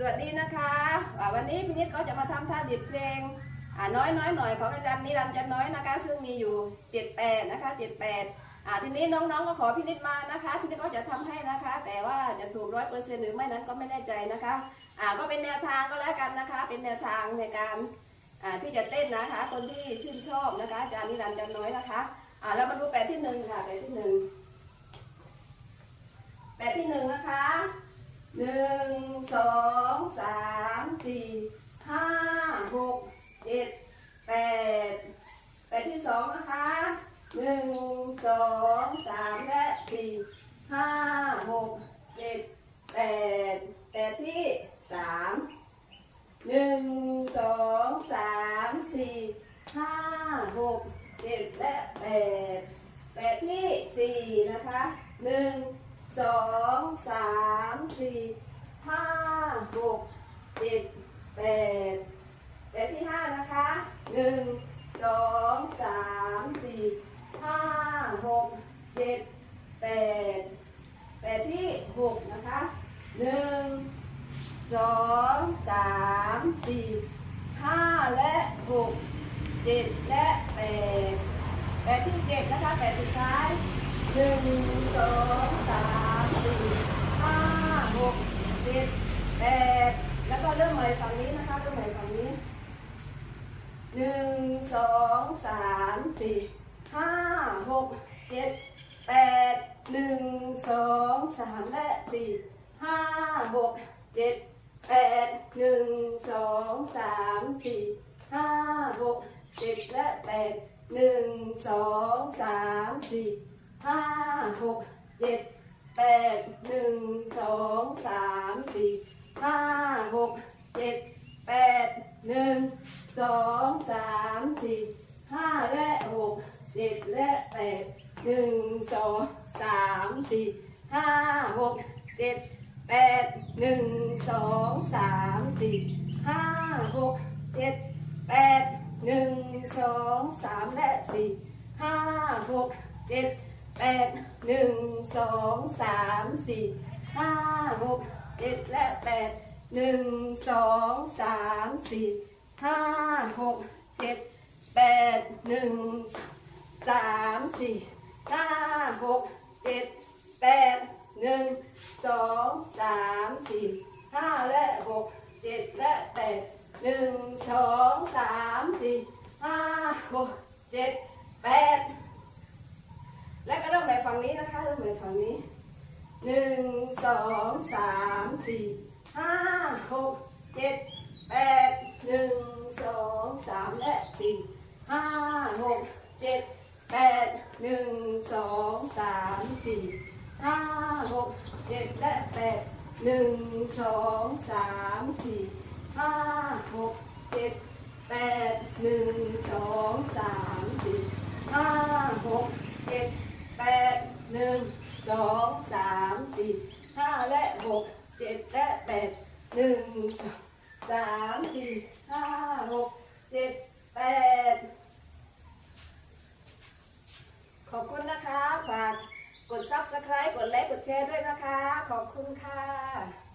สวัสดีนะคะอ่าวันนี้พี่นิดก็จะมาทำท่าดิบเพลงน้อยน้อยหน่อยของอาจารย์นิรันดร์จันน้อยนะคะ ซึ่งมีอยู่เจ็ดแปดนะคะเจ็ดแปดทีนี้น้องๆก็ขอพี่นิดมานะคะพี่นิดก็จะทำให้นะคะ แต่ว่าจะถูกร้อยเปอร์เซ็นต์หรือไม่นั้นก็ไม่แน่ใจนะคะก็เป็นแนวทางก็แล้วกันนะคะ เป็นแนวทางในการที่จะเต้นนะคะ คนที่ชื่นชอบนะคะอาจารย์นิรันดร์จันน้อยนะคะอ่าเรามาดูแปดที่หนึ่งค่ะแปดที่หนึ่งแปดที่หนึ่งนะคะ หนึ่งสองสามสี่ห้าหกเจ็ดแปดแปดที่สองนะคะหนึ่งสองสามและสี่ห้าหกเจ็ดแปดแปดที่สามหนึ่งสองสามสี่ห้าหกเจ็ดและแปดแปดที่สี่นะคะหนึ่งสองสาม สี่ห้าหกเจ็ดแปดแปดที่ห้านะคะหนึ่งสองสามสี่ห้าหกเจ็ดแปดแปดที่หกนะคะหนึ่งสองสามสี่ห้าและหกเจ็ดและแปดแปดที่เจ็ดนะคะแปดสุดท้ายหนึ่งสองสาม กเจ็ดแปดแล้วก็เริ่มใหม่ฝั่งนี้นะคะเริ่มใหม่ฝั่งนี้หนึ่งสองสามสี่ห้าหกเจ็ดแปดหนึ่งสองสามและสี่ห้าหกเจ็ดแปดหนึ่งสองสามสี่ห้าหกเจ็ดและแปดหนึ่งสองสามสี่ห้าหกเจ็ด แปดหนึ่งสองสามสี่ห้าหกเจ็ดแปดหนึ่งสองสามสี่ห้าและหกเจ็ดและแปดหนึ่งสองสามสี่ห้าหกเจ็ดแปดหนึ่งสองสามสี่ห้าหกเจ็ดแปดหนึ่งสองสามและสี่ห้าหกเจ็ด แปดหนึ่งสองสามสี่ห้าหกเจ็ดและแปดหนึ่งสองสามสี่ห้าหกเจ็ดแปดหนึ่งสามสี่ห้าหกเจ็ดแปดหนึ่งสองสามสี่ห้าและหกเจ็ดและแปดหนึ่งสองสามสี่ห้าหกเจ็ดแปด และก็เริ่มแบบ ฝั่งนี้นะคะเริ่มแบบฝั่งนี้หนึ่งสองสามสี่ห้าหกเจ็ดแปดหนึ่งสองสามและสี่ห้าหกเจ็ดแปดหนึ่งสองสามสี่ห้าหกเจ็ดและแปดหนึ่งสองสามสี่ห้าหกเจ็ดแปดหนึ่งสองสามสี่ห้าหกเจ็ด แปด หนึ่งสองสามสี่ห้าและหกเจ็ดและแปดหนึ่งสองสามสี่ห้าหกเจ็ดแปดขอบคุณนะคะฝากกด subscribe กดไลค์กดแชร์ด้วยนะคะ ขอบคุณค่ะ